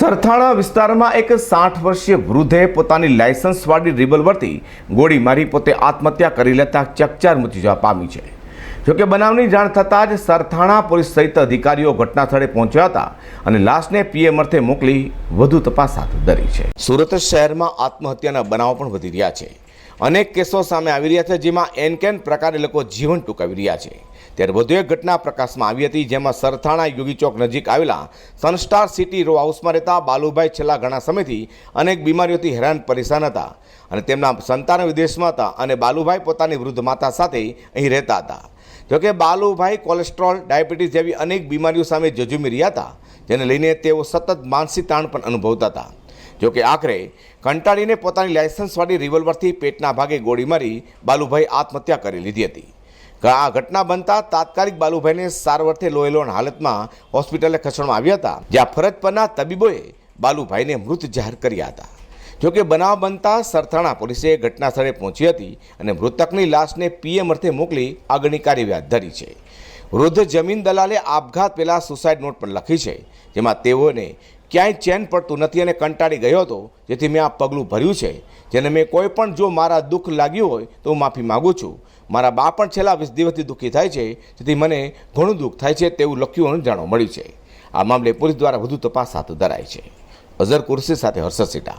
સરથાણા વિસ્તારમાં એક સાઠ વર્ષીય વૃદ્ધે પોતાની લાયસન્સવાળી રિવોલ્વરથી ગોળી મારી પોતે આત્મહત્યા કરી લેતા ચકચાર મચી જવા પામી છે. જોકે બનાવની જાણ થતાં જ સરથાણા પોલીસ સહિત અધિકારીઓ ઘટના સ્થળે પહોંચ્યા હતા અને લાશને પીએમ અર્થે મોકલી વધુ તપાસ હાથ ધરી છે. સુરત શહેરમાં આત્મહત્યાના બનાવો પણ વધી રહ્યા છે. અનેક કેસો સામે આવી રહ્યા છે, જેમાં એન કેન પ્રકારે લોકો જીવન ટૂંકાવી રહ્યા છે. ત્યારે વધુ એક ઘટના પ્રકાશમાં આવી હતી, જેમાં સરથાણા યોગી ચોક નજીક આવેલા સનસ્ટાર સિટી રો હાઉસમાં રહેતા બાલુભાઈ છેલ્લા ઘણા સમયથી અનેક બીમારીઓથી હેરાન પરેશાન હતા અને તેમના સંતાન વિદેશમાં હતા અને બાલુભાઈ પોતાની વૃદ્ધ માતા સાથે અહીં રહેતા હતા. જોકે બાલુભાઈ કોલેસ્ટ્રોલ, ડાયાબિટીસ જેવી અનેક બીમારીઓ સામે જજુમી રહ્યા હતા, જેને લઈને તેઓ સતત માનસિક તાણ પણ અનુભવતા હતા. જોકે આખરે કંટાળીને પોતાની લાયસન્સવાળી રિવોલ્વરથી પેટના ભાગે ગોળી મારી બાલુભાઈ આત્મહત્યા કરી લીધી હતી. આ ઘટના બનતા તાત્કાલિક બાલુભાઈને સારવારથી લોહીલોણ હાલતમાં હોસ્પિટલે ખસેડવામાં આવ્યા હતા, જ્યાં ફરજ પરના તબીબોએ બાલુભાઈને મૃત જાહેર કર્યા હતા. જોકે બનાવ બનતા સરથાણા પોલીસે ઘટના સ્થળે પહોંચી હતી અને મૃતકની લાશને પીએમ અર્થે મોકલી આગળની કાર્યવાહી હાથ ધરી છે. વૃદ્ધ જમીન દલાલે આપઘાત પહેલાં સુસાઇડ નોટ પણ લખી છે, જેમાં તેઓને ક્યાંય ચેન પડતું નથી અને કંટાળી ગયો હતો. જેથી મેં આ પગલું ભર્યું છે. જેને મેં કોઈ પણ જો મારા દુઃખ લાગ્યું હોય તો હું માફી માગું છું. મારા બા પણ છેલ્લા વીસ દિવસથી દુઃખી થાય છે. જેથી મને ઘણું દુઃખ થાય છે તેવું લખ્યું જાણવા મળ્યું છે. આ મામલે પોલીસ દ્વારા વધુ તપાસ હાથ ધરાય છે. અઝર કુરશી સાથે હર્ષદ સિટા.